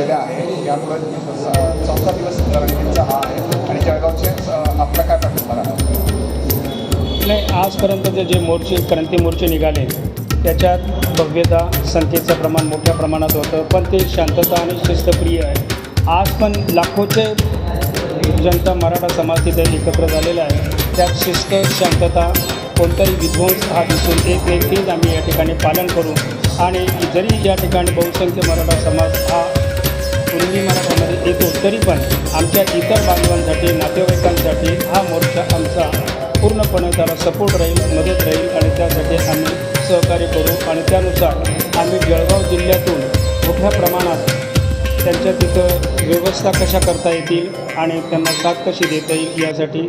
ठेवलेल्या आहे. यामुळे चौथा दिवस रणजितचा हा आहे. आणि जळगावचे आपला काय पाठिंबा राहणार नाही आजपर्यंतचे जे मोर्चे क्रांती मोर्चे निघाले त्याच्यात भव्यता संख्येचं प्रमाण मोठ्या प्रमाणात होतं पण ते शांतता आणि शिस्तप्रिय आहे. आज पण लाखोचे जनता मराठा समाज तिथे एकत्र झालेला आहे. त्यात शिस्त शांतता कोणताही विध्वंस हा दिसून एक व्यक्तीच आम्ही या ठिकाणी पालन करू. आणि जरी या ठिकाणी बहुसंख्य मराठा समाज हा पूर्वी मराठामध्ये येतो तरी पण आमच्या इतर बांधवांसाठी नातेवाईकांसाठी हा मोर्चा आमचा पूर्णपणे त्याला सपोर्ट राहील मदत राहील आणि त्यासाठी आम्ही सहकार्य करू. आणि त्यानुसार आम्ही जळगाव जिल्ह्यातून मोठ्या प्रमाणात त्यांच्या तिथं व्यवस्था कशा करता येतील आणि त्यांना साथ कशी देता येईल यासाठी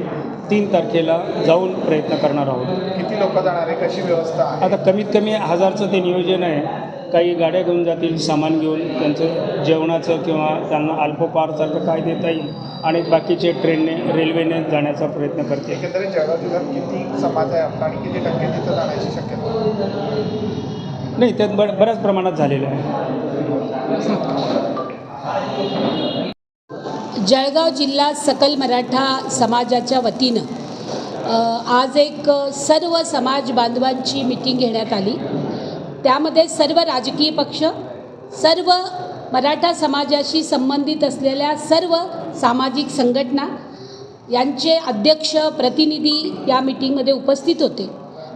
तीन तारखेला जाऊन प्रयत्न करणार आहोत. किती लोक जाणार आहे? कशी व्यवस्था आता कमीत कमी हजारचं ते नियोजन आहे. काही गाड्या घेऊन जातील सामान घेऊन त्यांचं जेवणाचं किंवा त्यांना अल्पोपारसारखं काय देता येईल आणि बाकीचे ट्रेनने रेल्वेने जाण्याचा प्रयत्न करते एकंदरीत जळगाव जिल्ह्यात किती समाज आहे आपला आणि किती टक्के तिथं जाण्याची शक्यता नाही त्यात ब बऱ्याच प्रमाणात झालेलं आहे. जळगाव जिल्हा सकल मराठा समाजाच्या वतीनं आज एक सर्व समाज बांधवांची मिटिंग घेण्यात आली. त्यामध्ये सर्व राजकीय पक्ष सर्व मराठा समाजाशी संबंधित असलेल्या सर्व सामाजिक संघटना यांचे अध्यक्ष प्रतिनिधी या मिटिंगमध्ये उपस्थित होते.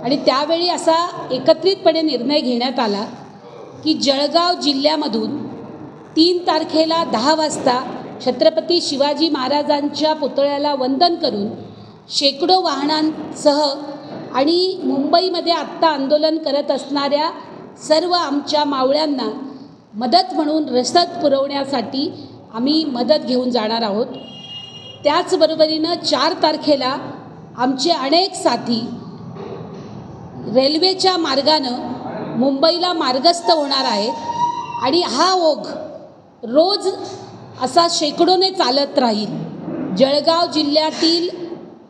आणि त्यावेळी असा एकत्रितपणे निर्णय घेण्यात आला की जळगाव जिल्ह्यामधून तीन तारखेला दहा वाजता छत्रपती शिवाजी महाराजांच्या पुतळ्याला वंदन करून शेकडो वाहनांसह आणि मुंबईमध्ये आत्ता आंदोलन करत असणाऱ्या सर्व आमच्या मावळ्यांना मदत म्हणून रसद पुरवण्यासाठी आम्ही मदत घेऊन जाणार आहोत. त्याचबरोबरीनं चार तारखेला आमचे अनेक साथी रेल्वेच्या मार्गानं मुंबईला मार्गस्थ होणार आहेत आणि हा ओघ रोज असा शेकडोने चालत राहील. जळगाव जिल्ह्यातील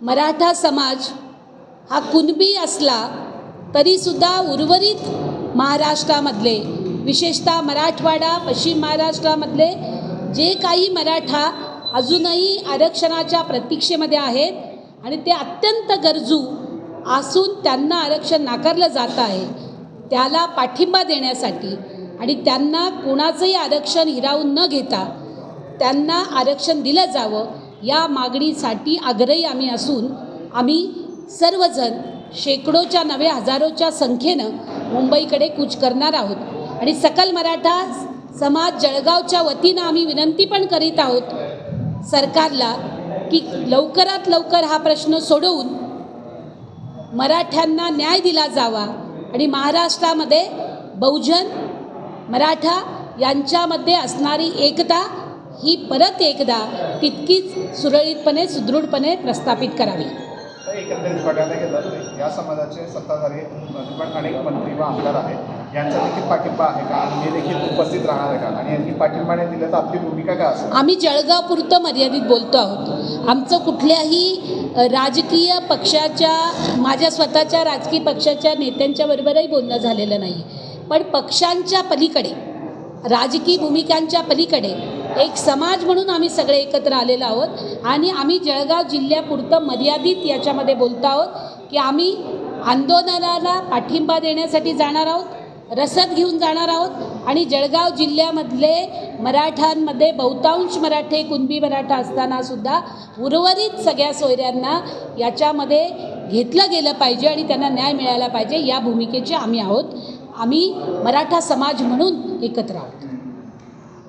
मराठा समाज हा कुणबी असला तरीसुद्धा उर्वरित महाराष्ट्रामधले विशेषतः मराठवाडा पश्चिम महाराष्ट्रामधले जे काही मराठा अजूनही आरक्षणाच्या प्रतीक्षेमध्ये आहेत आणि ते अत्यंत गरजू असून त्यांना आरक्षण नाकारलं जात आहे त्याला पाठिंबा देण्यासाठी आणि त्यांना कोणाचंही आरक्षण हिरावून न घेता त्यांना आरक्षण दिलं जावं या मागणीसाठी आग्रही आम्ही असून आम्ही सर्वजण शेकडोच्या नव्हे हजारोच्या संख्येनं मुंबईकडे कूच करणार आहोत. आणि सकल मराठा समाज जळगावच्या वतीनं आम्ही विनंती पण करीत आहोत सरकारला की लवकरात लवकर हा प्रश्न सोडवून मराठ्यांना न्याय दिला जावा. आणि महाराष्ट्रामध्ये बहुजन मराठा यांच्यामध्ये असणारी एकता ही परत एकदा तितकीच सुरळीतपणे सुदृढपणे प्रस्थापित करावी. एकंदरीत बघायला गेलं तर या समाजाचे सत्ताधारी पण अनेक मंत्री व आमदार आहेत. यांचा देखील पाठिंबा आहे का? आणि हे देखील उपस्थित राहणार आहे का? आणि यांनी पाठिंबा नाही दिला तर आपली भूमिका काय असेल? आम्ही जळगावपुरतं मर्यादित बोलतो आहोत. आमचं कुठल्याही राजकीय पक्षाच्या माझ्या स्वतःच्या राजकीय पक्षाच्या नेत्यांच्या बरोबरही बोलणं झालेलं नाही पण पक्षांच्या पलीकडे राजकीय भूमिकांच्या पलीकडे एक समाज म्हणून आम्ही सगळे एकत्र आलेलो आहोत. आणि आम्ही जळगाव जिल्ह्यापुरतं मर्यादित याच्यामध्ये बोलत आहोत की आम्ही आंदोलनाला पाठिंबा देण्यासाठी जाणार आहोत रसद घेऊन जाणार आहोत. आणि जळगाव जिल्ह्यामधले मराठांमध्ये बहुतांश मराठे कुणबी मराठा असताना सुद्धा उर्वरित सगळ्या सोयऱ्यांना याच्यामध्ये घेतलं गेलं पाहिजे आणि त्यांना न्याय मिळायला पाहिजे या भूमिकेचे आम्ही आहोत. आम्ही मराठा समाज म्हणून एकत्र आहोत.